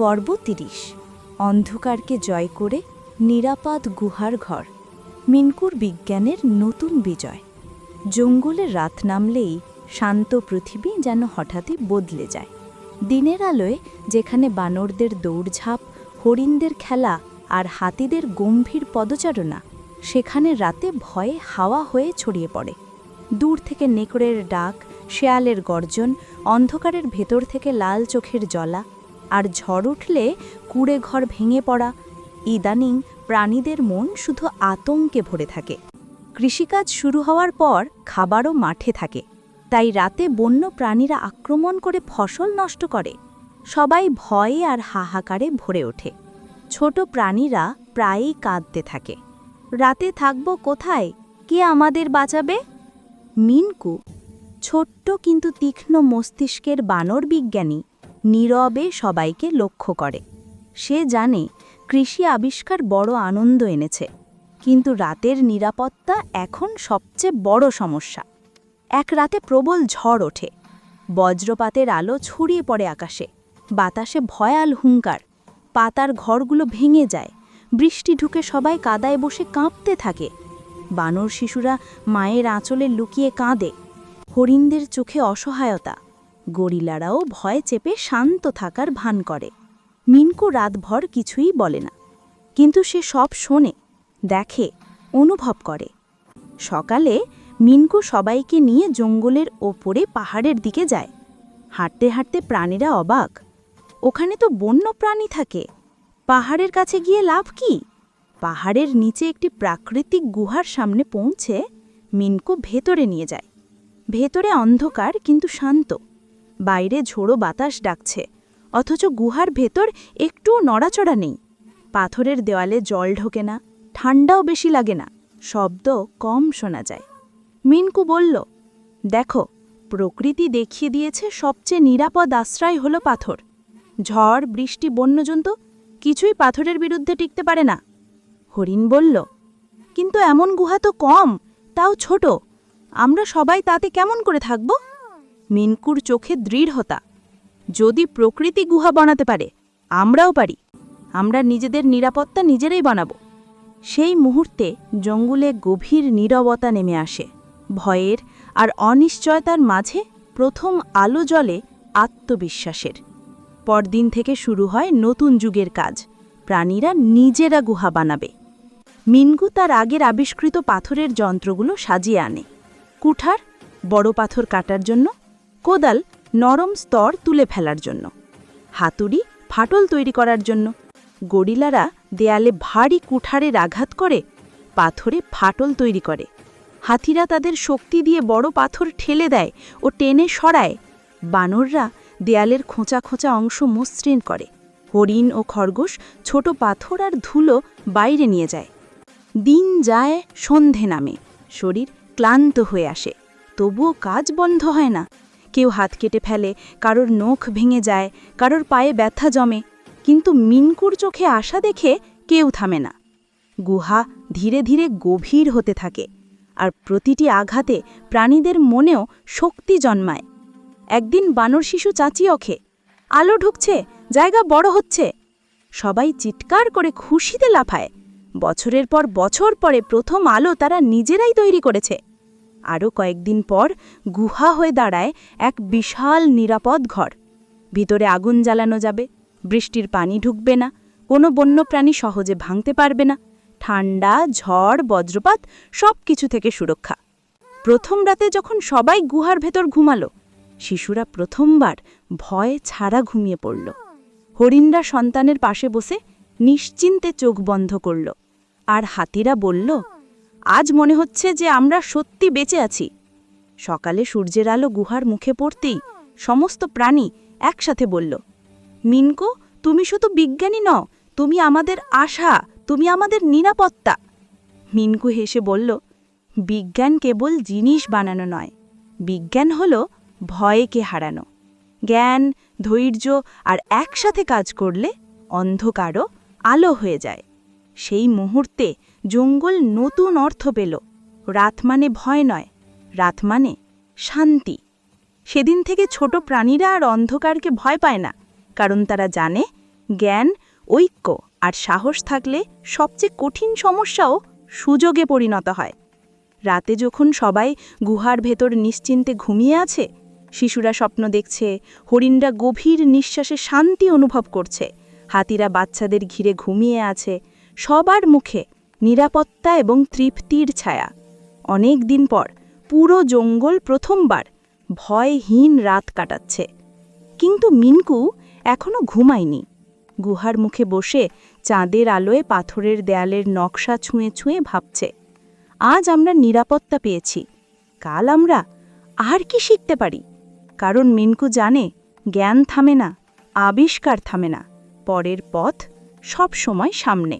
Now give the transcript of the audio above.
পর্ব তিরিশ। অন্ধকারকে জয় করে নিরাপদ গুহার ঘর। মিনকুর বিজ্ঞানের নতুন বিজয়। জঙ্গলের রাত নামলেই শান্ত পৃথিবী যেন হঠাৎই বদলে যায়। দিনের আলোয় যেখানে বানরদের দৌড়ঝাঁপ, হরিণদের খেলা আর হাতিদের গম্ভীর পদচারণা, সেখানে রাতে ভয়ে হাওয়া হয়ে ছড়িয়ে পড়ে। দূর থেকে নেকড়ের ডাক, শেয়ালের গর্জন, অন্ধকারের ভেতর থেকে লাল চোখের জলা আর ঝড় উঠলে কুড়ে ঘর ভেঙে পড়া। ইদানিং প্রাণীদের মন শুধু আতঙ্কে ভরে থাকে। কৃষিকাজ শুরু হওয়ার পর খাবারও মাঠে থাকে। তাই রাতে বন্য প্রাণীরা আক্রমণ করে ফসল নষ্ট করে। সবাই ভয়ে আর হাহাকারে ভরে ওঠে। ছোট প্রাণীরা প্রায়ই কাঁদতে থাকে। রাতে থাকব কোথায়? কে আমাদের বাঁচাবে? মিনকু, ছোট্ট কিন্তু তীক্ষ্ণ মস্তিষ্কের বানর বিজ্ঞানী নীরবে সবাইকে লক্ষ্য করে। সে জানে কৃষি আবিষ্কার বড় আনন্দ এনেছে, কিন্তু রাতের নিরাপত্তা এখন সবচেয়ে বড় সমস্যা। এক রাতে প্রবল ঝড় ওঠে, বজ্রপাতের আলো ছড়িয়ে পড়ে আকাশে, বাতাসে ভয়াল হুঙ্কার, পাতার ঘরগুলো ভেঙে যায়, বৃষ্টি ঢুকে সবাই কাদায় বসে কাঁপতে থাকে। বানর শিশুরা মায়ের আঁচলে লুকিয়ে কাঁদে, হরিণদের চোখে অসহায়তা গরিলারাও ভয় চেপে শান্ত থাকার ভান করে। মিনকু রাতভর কিছুই বলে না। কিন্তু সে সব শোনে, দেখে, অনুভব করে। সকালে মিনকু সবাইকে নিয়ে জঙ্গলের ওপরে পাহাড়ের দিকে যায়। হাঁটতে হাঁটতে প্রাণীরা অবাক। ওখানে তো বন্য প্রাণী থাকে। পাহাড়ের কাছে গিয়ে লাভ কি? পাহাড়ের নিচে একটি প্রাকৃতিক গুহার সামনে পৌঁছে মিনকু ভেতরে নিয়ে যায়। ভেতরে অন্ধকার কিন্তু শান্ত। বাইরে ঝোড়ো বাতাস ডাকছে, অথচ গুহার ভেতর একটুও নড়াচড়া নেই। পাথরের দেওয়ালে জল ঢোকে না, ঠান্ডাও বেশি লাগে না, শব্দ কম শোনা যায়। মিনকু বলল, দেখো, প্রকৃতি দেখিয়ে দিয়েছে সবচেয়ে নিরাপদ আশ্রয় হলো পাথর। ঝড়, বৃষ্টি, বন্যজন্তু, কিছুই পাথরের বিরুদ্ধে টিকতে পারে না। হরিণ বলল, কিন্তু এমন গুহা তো কম, তাও ছোট। আমরা সবাই তাতে কেমন করে থাকব? মিনকুর চোখে দৃঢ়তা। যদি প্রকৃতি গুহা বানাতে পারে, আমরাও পারি। আমরা নিজেদের নিরাপত্তা নিজেরাই বানাবো। সেই মুহূর্তে জঙ্গলে গভীর নীরবতা নেমে আসে। ভয়ের আর অনিশ্চয়তার মাঝে প্রথম আলো জলে আত্মবিশ্বাসের। পরদিন থেকে শুরু হয় নতুন যুগের কাজ। প্রাণীরা নিজেরা গুহা বানাবে। মিনগু তার আগের আবিষ্কৃত পাথরের যন্ত্রগুলো সাজিয়ে আনে। কুঠার, বড় পাথর কাটার জন্য কোদাল নরম স্তর তুলে ফেলার জন্য। হাতুড়ি ফাটল তৈরি করার জন্য। গরিলারা দেয়ালে ভারী কুঠারের আঘাত করে, পাথরে ফাটল তৈরি করে। হাতিরা তাদের শক্তি দিয়ে বড় পাথর ঠেলে দেয় ও টেনে সরায়। বানররা দেয়ালের খোঁচা খোঁচা অংশ মসৃণ করে। হরিণ ও খরগোশ ছোট পাথর আর ধুলো বাইরে নিয়ে যায়। দিন যায় সন্ধে নামে। শরীর ক্লান্ত হয়ে আসে। তবুও কাজ বন্ধ হয় না। কেউ হাত কেটে ফেলে, কারোর নখ ভেঙে যায়, কারোর পায়ে ব্যথা জমে, কিন্তু মিনকুর চোখে আশা দেখে কেউ থামে না। গুহা ধীরে ধীরে গভীর হতে থাকে, আর প্রতিটি আঘাতে প্রাণীদের মনেও শক্তি জন্মায়। একদিন বানর শিশু চাচি অখে আলো ঢুকছে, জায়গা বড় হচ্ছে। সবাই চিৎকার করে খুশিতে লাফায়। বছরের পর বছর পরে প্রথম আলো তারা নিজেরাই তৈরি করেছে। আরও কয়েকদিন পর গুহা হয়ে দাঁড়ায় এক বিশাল নিরাপদ ঘর। ভিতরে আগুন জ্বালানো যাবে, বৃষ্টির পানি ঢুকবে না, কোনো বন্যপ্রাণী সহজে ভাঙতে পারবে না, ঠান্ডা, ঝড়, বজ্রপাত সব কিছু থেকে সুরক্ষা। প্রথম রাতে যখন সবাই গুহার ভেতর ঘুমালো, শিশুরা প্রথমবার ভয়ে ছাড়া ঘুমিয়ে পড়ল। হরিণরা সন্তানের পাশে বসে নিশ্চিন্তে চোখ বন্ধ করল, আর হাতিরা বলল আজ মনে হচ্ছে যে আমরা সত্যি বেঁচে আছি। সকালে সূর্যের আলো গুহার মুখে পড়তেই সমস্ত প্রাণী একসাথে বলল, মিনকো, তুমি শুধু বিজ্ঞানী নও, তুমি আমাদের আশা, তুমি আমাদের নিরাপত্তা। মিনকু হেসে বলল, বিজ্ঞান কেবল জিনিস বানানো নয়, বিজ্ঞান হল ভয়কে হারানো। জ্ঞান, ধৈর্য আর একসাথে কাজ করলে অন্ধকারও আলো হয়ে যায়। সেই মুহূর্তে জঙ্গল নতুন অর্থ পেল। রাত মানে ভয় নয়, রাত মানে শান্তি। সেদিন থেকে ছোট প্রাণীরা আর অন্ধকারকে ভয় পায় না, কারণ তারা জানে জ্ঞান, ঐক্য আর সাহস থাকলে সবচেয়ে কঠিন সমস্যাও সুযোগে পরিণত হয়। রাতে যখন সবাই গুহার ভেতর নিশ্চিন্তে ঘুমিয়ে আছে, শিশুরা স্বপ্ন দেখছে হরিণরা গভীর নিঃশ্বাসে শান্তি অনুভব করছে। হাতিরা বাচ্চাদের ঘিরে ঘুমিয়ে আছে সবার মুখে নিরাপত্তা এবং তৃপ্তির ছায়া। অনেক দিন পর পুরো জঙ্গল প্রথমবার ভয়হীন রাত কাটাচ্ছে। কিন্তু মিনকু এখনও ঘুমায়নি। গুহার মুখে বসে চাঁদের আলোয় পাথরের দেয়ালের নকশা ছুঁয়ে ছুঁয়ে ভাবছে, আজ আমরা নিরাপত্তা পেয়েছি, কাল আমরা আর কি শিখতে পারি? কারণ মিনকু জানে জ্ঞান থামে না, আবিষ্কার থামে না, পরের পথ সব সময় সামনে।